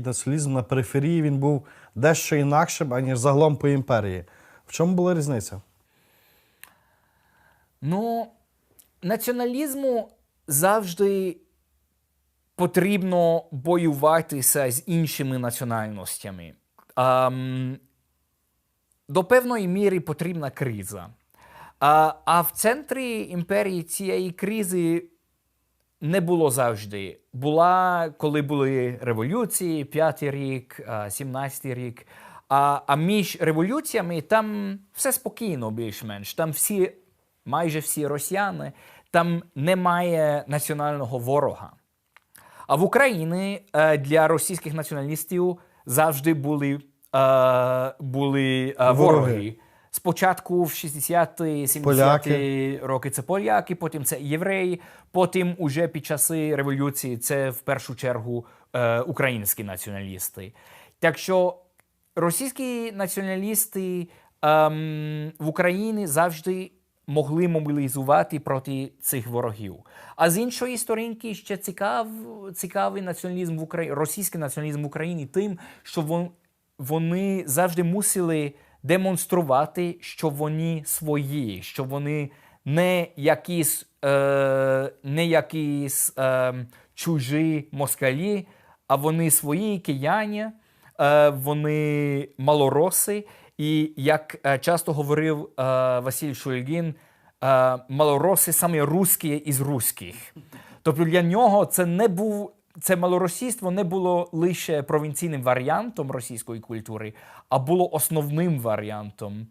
Націоналізм на периферії він був дещо інакшим, аніж загалом по імперії. В чому була різниця? Ну, націоналізму завжди потрібно боюватися з іншими національностями. Ам, до певної міри потрібна криза. А, а в центрі імперії цієї кризи не було завжди. Була, коли були революції, п'ятий рік, сімнадцятий рік. А, а між революціями там все спокійно, більш-менш. Там всі, майже всі росіяни, там немає національного ворога. А в Україні е, для російських націоналістів завжди були, е, були е, Вороги. вороги. Спочатку в 60-ті, 70-ті Поляки. роки це поляки, потім це євреї, потім уже під часи революції це в першу чергу е, українські націоналісти. Так що російські націоналісти ем, в Україні завжди могли мобілізувати проти цих ворогів. А з іншої сторінки ще цікав, цікавий націоналізм в Україні, російський націоналізм в Україні тим, що вони завжди мусили демонструвати, що вони свої, що вони не якісь, е, не якісь е, чужі москалі, а вони свої кияні, е, вони малороси. І як е, часто говорив е, Василь Шульгін, е, малороси саме русські із руських. Тобто для нього це не був це малоросійство не було лише провінційним варіантом російської культури, а було основним варіантом